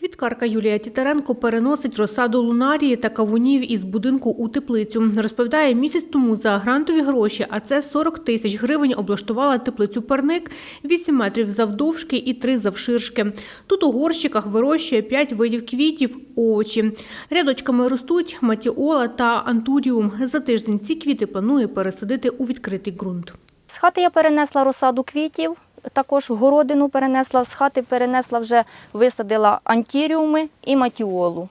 Квіткарка Юлія Тітаренко переносить розсаду лунарії та кавунів із будинку у теплицю. Розповідає, місяць тому за грантові гроші, а це 40 тисяч гривень, облаштувала теплицю парник 8 метрів завдовжки і 3 завширшки. Тут у горщиках вирощує 5 видів квітів, овочі. Рядочками ростуть матіола та антуріум. За тиждень ці квіти планує пересадити у відкритий ґрунт. З хати я перенесла розсаду квітів, також городину перенесла, з хати перенесла вже висадила антіріуми і матіолу.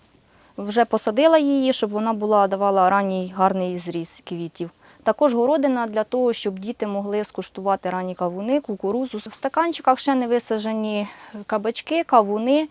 Вже посадила її, щоб вона була, давала ранній гарний зріз квітів. Також городина для того, щоб діти могли скуштувати ранні кавуни, кукурузу. В стаканчиках ще не висаджені кабачки, кавуни,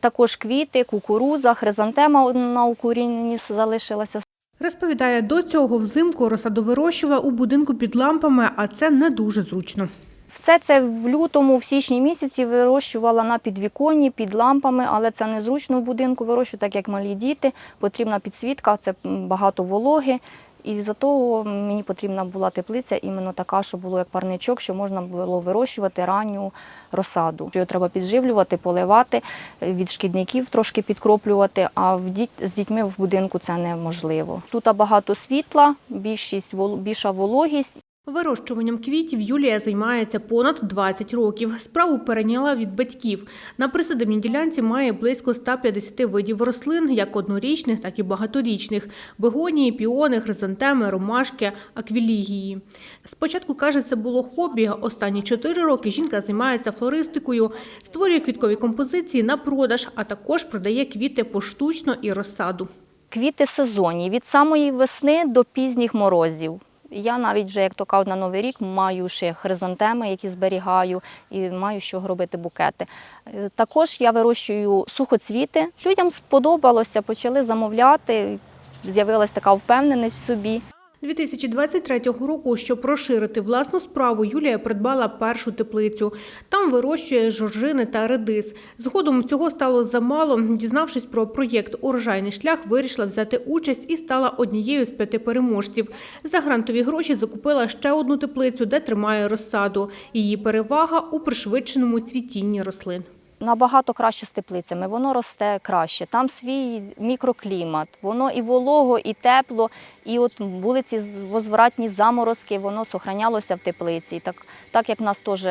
також квіти, кукуруза, хризантема на укоріненні залишилася. Розповідає, до цього взимку розсаду вирощувала у будинку під лампами, а це не дуже зручно. Все це в лютому, в січні місяці вирощувала на підвіконні, під лампами, але це незручно в будинку вирощувати, так як малі діти. Потрібна підсвітка, це багато вологи. І за того мені потрібна була теплиця, іменно така, що було як парничок, що можна було вирощувати ранню розсаду. Його треба підживлювати, поливати, від шкідників трошки підкроплювати, а з дітьми в будинку це неможливо. Тут багато світла, більшість, більша вологість Вирощуванням квітів Юлія займається понад 20 років. Справу перейняла від батьків. На присадибній ділянці має близько 150 видів рослин, як однорічних, так і багаторічних – бегонії, піони, хризантеми, ромашки, аквілігії. Спочатку, каже, це було хобі. Останні 4 роки жінка займається флористикою, створює квіткові композиції на продаж, а також продає квіти поштучно і розсаду. Квіти сезонні від самої весни до пізніх морозів. Я навіть вже, як то кажуть, на Новий рік маю ще хризантеми, які зберігаю, і маю що робити букети. Е, Також я вирощую сухоцвіти. Людям сподобалося, почали замовляти. З'явилася така впевненість в собі. 2023 року, щоб розширити власну справу, Юлія придбала першу теплицю. Там вирощує жоржини та редис. Згодом цього стало замало. Дізнавшись про проєкт Урожайний шлях, вирішила взяти участь і стала однією з п'яти переможців. За грантові гроші закупила ще одну теплицю, де тримає розсаду. Її перевага у пришвидшеному цвітінні рослин. Набагато краще з теплицями, воно росте краще. Там свій мікроклімат, воно і волого, і тепло, і от були ці возвратні заморозки, воно сохранялося в теплиці. Так, так як в нас теж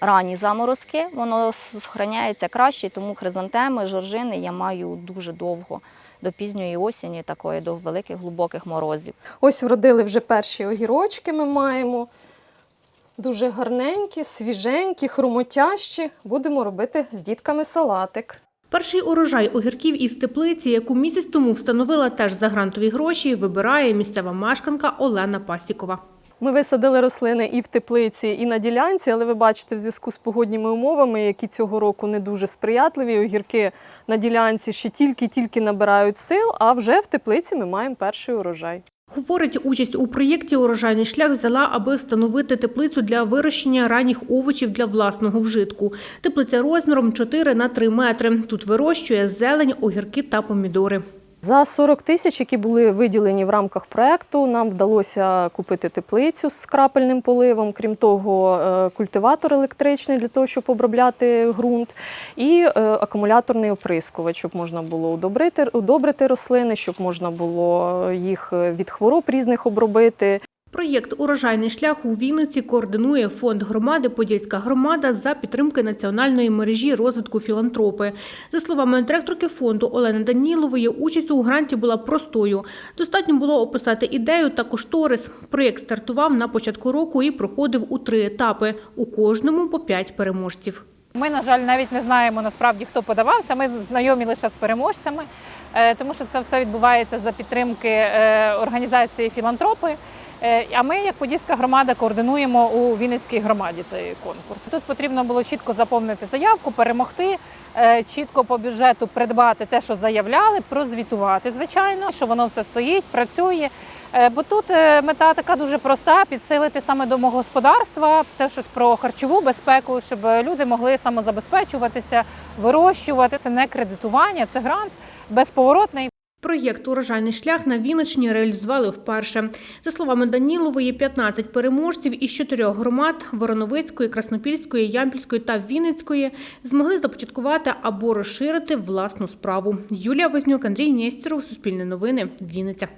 ранні заморозки, воно зберігається краще, тому хризантеми, жоржини я маю дуже довго. До пізньої осені, такої до великих глибоких морозів. Ось вродили вже перші огірочки ми маємо. Дуже гарненькі, свіженькі, хрумотящі. Будемо робити з дітками салатик. Перший урожай огірків із теплиці, яку місяць тому встановила теж за грантові гроші, вибирає місцева мешканка Олена Пасікова. Ми висадили рослини і в теплиці, і на ділянці, але ви бачите, в зв'язку з погодніми умовами, які цього року не дуже сприятливі, огірки на ділянці ще тільки-тільки набирають сил, а вже в теплиці ми маємо перший урожай. Говорить, участь у проєкті «Урожайний шлях» взяла, аби встановити теплицю для вирощення ранніх овочів для власного вжитку. Теплиця розміром 4 на 3 метри. Тут вирощує зелень, огірки та помідори. За 40 тисяч, які були виділені в рамках проекту, нам вдалося купити теплицю з крапельним поливом. Крім того, е, культиватор електричний для того, щоб обробляти ґрунт, і е, акумуляторний оприскувач, щоб можна було удобрити, удобрити рослини, щоб можна було їх від хвороб різних обробити. Проєкт «Урожайний шлях» у Вінниці координує фонд громади «Подільська громада» за підтримки національної мережі розвитку філантропи. За словами директорки фонду Олени Данілової, участь у гранті була простою. Достатньо було описати ідею та кошторис. Проєкт стартував на початку року і проходив у три етапи. У кожному по п'ять переможців. Ми, на жаль, навіть не знаємо насправді, хто подавався. Ми знайомі лише з переможцями, е, тому що це все відбувається за підтримки е, організації філантропи. Е, А ми, як Подільська громада, координуємо у Вінницькій громаді цей конкурс. Тут потрібно було чітко заповнити заявку, перемогти, е, чітко по бюджету придбати те, що заявляли, прозвітувати, звичайно, що воно все стоїть, працює. Е, Бо тут мета така дуже проста: підсилити саме домогосподарства. Це щось про харчову безпеку, щоб люди могли самозабезпечуватися, вирощувати. Це не кредитування, це грант безповоротний. Проєкт Урожайний шлях на Вінничні реалізували вперше. За словами Данілової, 15 переможців із чотирьох громад Вороновицької, Краснопільської, Ямпільської та Вінницької змогли започаткувати або розширити власну справу. Юлія Вознюк, Андрій Нестеров, Суспільне новини, Вінниця.